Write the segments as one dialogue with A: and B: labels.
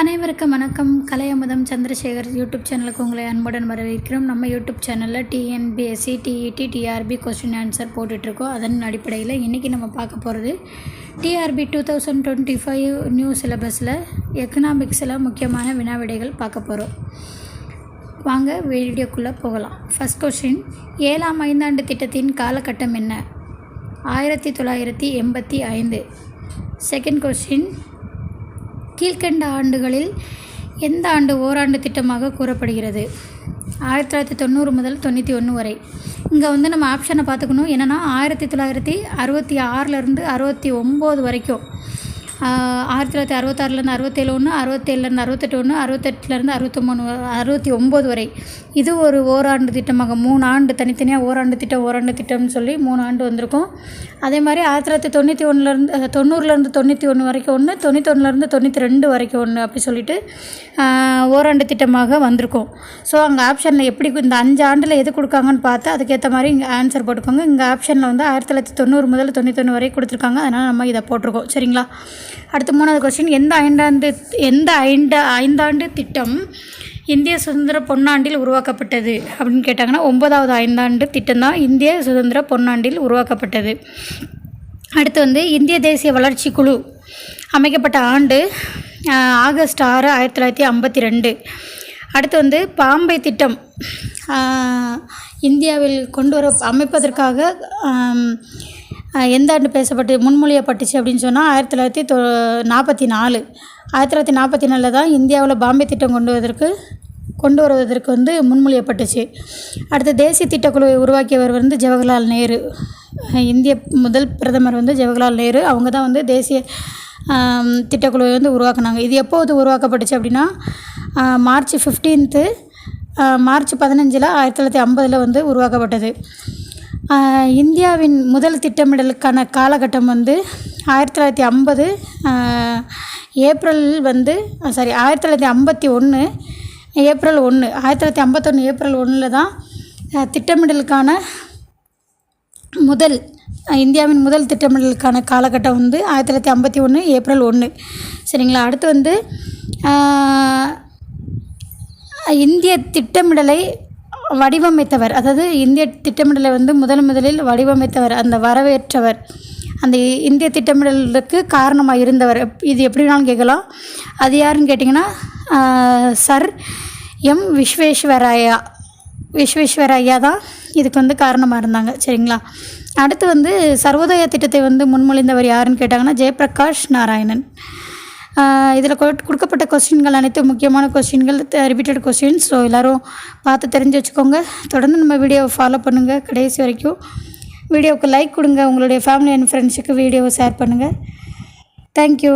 A: அனைவருக்கும் வணக்கம். கலையமுதம் சந்திரசேகர் யூடியூப் சேனலுக்கு உங்களை அன்புடன் வரவேற்கிறோம். நம்ம யூடியூப் சேனலில் TNPSC TET TRB question answer போட்டுட்ருக்கோம். அதன் அடிப்படையில் இன்றைக்கி நம்ம பார்க்க போகிறது TRB two thousand twenty five new சிலபஸில் எக்கனாமிக்ஸில் முக்கியமான வினாவிடைகள் பார்க்க போகிறோம் வாங்க வீடியோக்குள்ளே போகலாம். ஃபஸ்ட் கொஸ்டின் ஏழாம் ஐந்தாண்டு திட்டத்தின் காலகட்டம் என்ன? ஆயிரத்தி தொள்ளாயிரத்தி எண்பத்தி ஐந்து. செகண்ட் கொஸ்டின் கீழ்க்கண்ட ஆண்டுகளில் எந்த ஆண்டு ஓராண்டு திட்டமாக கூறப்படுகிறது? ஆயிரத்தி தொள்ளாயிரத்தி தொண்ணூறு முதல் தொண்ணூற்றி ஒன்று வரை. இங்கே வந்து நம்ம ஆப்ஷனை பார்த்துக்கணும். என்னென்னா ஆயிரத்தி தொள்ளாயிரத்தி அறுபத்தி ஆறிலேருந்து அறுபத்தி ஒம்பது வரைக்கும் ஆயிரத்தி தொள்ளாயிரத்தி அறுபத்தாறுலேருந்து அறுபத்தேழு ஒன்று அறுபத்தேழுலேருந்து அறுபத்தெட்டு ஒன்று அறுபத்தெட்டுலேருந்து அறுபத்தொம்பது அறுபத்தி ஒம்பது வரை. இது ஒரு ஓராண்டு திட்டமாக மூணு ஆண்டு தனித்தனியாக ஓராண்டு திட்டம் ஓராண்டு திட்டம்னு சொல்லி மூணு ஆண்டு வந்திருக்கும். அதே மாதிரி ஆயிரத்தி தொள்ளாயிரத்தி தொண்ணூற்றி ஒன்றுலேருந்து தொண்ணூறுலேருந்து தொண்ணூற்றி ஒன்று வரைக்கும் ஒன்று தொண்ணூத்தொன்னுலேருந்து தொண்ணூற்றி ரெண்டு வரைக்கும் ஒன்று அப்படி சொல்லிட்டு ஓராண்டு திட்டமாக வந்திருக்கும். ஸோ அங்கே ஆப்ஷனில் எப்படி இந்த அஞ்சு ஆண்டில் எது கொடுக்காங்கன்னு பார்த்து அதுக்கேற்ற மாதிரி இங்கே ஆன்சர் போட்டுக்கோங்க. இங்கே ஆப்ஷனில் வந்து ஆயிரத்தி தொள்ளாயிரத்தி தொண்ணூறு முதல் தொண்ணூத்தொன்று வரை கொடுத்துருக்காங்க. அதனால் நம்ம இதை போட்டிருக்கோம். சரிங்களா? அடுத்து மூணாவது கொஸ்டின் எந்த ஐந்தாண்டு எந்த ஐந்து ஐந்தாண்டு திட்டம் இந்திய சுதந்திர பொன்னாண்டில் உருவாக்கப்பட்டது? அப்படின்னு கேட்டாங்கன்னா ஒன்பதாவது ஐந்தாண்டு திட்டம் தான் இந்திய சுதந்திர பொன்னாண்டில் உருவாக்கப்பட்டது. அடுத்து வந்து இந்திய தேசிய வளர்ச்சி குழு அமைக்கப்பட்ட ஆண்டு ஆகஸ்ட் ஆறு ஆயிரத்தி தொள்ளாயிரத்தி ஐம்பத்தி ரெண்டு. அடுத்து வந்து பாம்பை திட்டம் இந்தியாவில் கொண்டு வர அமைப்பதற்காக எந்த ஆண்டு பேசப்பட்டு முன்மொழியப்பட்டுச்சு அப்படின்னு சொன்னால் ஆயிரத்தி தொள்ளாயிரத்தி தொ நாற்பத்தி நாலு. ஆயிரத்தி தொள்ளாயிரத்தி நாற்பத்தி நாலில் தான் இந்தியாவில் பாம்பே திட்டம் கொண்டு வருவதற்கு கொண்டு வருவதற்கு வந்து முன்மொழியப்பட்டுச்சு. அடுத்து தேசிய திட்டக்குழுவை உருவாக்கியவர் வந்து ஜவஹர்லால் நேரு. இந்திய முதல் பிரதமர் வந்து ஜவஹர்லால் நேரு. அவங்க தான் வந்து தேசிய திட்டக்குழுவை வந்து உருவாக்குனாங்க. இது எப்போது உருவாக்கப்பட்டுச்சு அப்படின்னா மார்ச் ஃபிஃப்டீன்த்து மார்ச் பதினஞ்சில் ஆயிரத்தி தொள்ளாயிரத்தி ஐம்பதில் வந்து உருவாக்கப்பட்டது. இந்தியாவின் முதல் திட்டமிடலுக்கான காலகட்டம் வந்து ஆயிரத்தி தொள்ளாயிரத்தி ஐம்பது ஏப்ரல் வந்து சாரி ஆயிரத்தி தொள்ளாயிரத்தி ஐம்பத்தி ஒன்று ஏப்ரல் ஒன்று ஆயிரத்தி தொள்ளாயிரத்தி ஐம்பத்தொன்று ஏப்ரல் ஒன்றில் தான் திட்டமிடலுக்கான முதல் இந்தியாவின் முதல் திட்டமிடலுக்கான காலகட்டம் வந்து ஆயிரத்தி தொள்ளாயிரத்தி ஐம்பத்தி ஒன்று ஏப்ரல் ஒன்று. சரிங்களா? அடுத்து வந்து இந்திய திட்டமிடலை வடிவமைத்தவர் அதாவது இந்திய திட்டமிடலை வந்து முதல் முதலில் வடிவமைத்தவர் அந்த வரவேற்றவர் அந்த இந்திய திட்டமிடலுக்கு காரணமாக இருந்தவர். எப்- இது எப்படினாலும் கேட்கலாம். அது யாருன்னு கேட்டிங்கன்னா சர் எம் விஸ்வேஸ்வரய்யா விஸ்வேஸ்வரையா தான் இதுக்கு வந்து காரணமாக இருந்தாங்க. சரிங்களா? அடுத்து வந்து சர்வோதய திட்டத்தை வந்து முன்மொழிந்தவர் யாருன்னு கேட்டாங்கன்னா ஜெயபிரகாஷ் நாராயணன். இதில் கொடுக்கப்பட்ட கொஸ்டின்கள் அனைத்தும் முக்கியமான கொஸ்டின்கள் ரிப்பீட்டட் கொஸ்டின்ஸ் ஸோ எல்லோரும் பார்த்து தெரிஞ்சு வச்சுக்கோங்க. தொடர்ந்து நம்ம வீடியோவை ஃபாலோ பண்ணுங்கள் கடைசி வரைக்கும் வீடியோவுக்கு லைக் கொடுங்க. உங்களுடைய ஃபேமிலி அண்ட் ஃப்ரெண்ட்ஸுக்கு வீடியோவை ஷேர் பண்ணுங்கள் தேங்க்யூ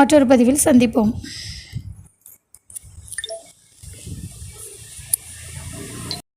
A: மற்றொரு பதிவில் சந்திப்போம்.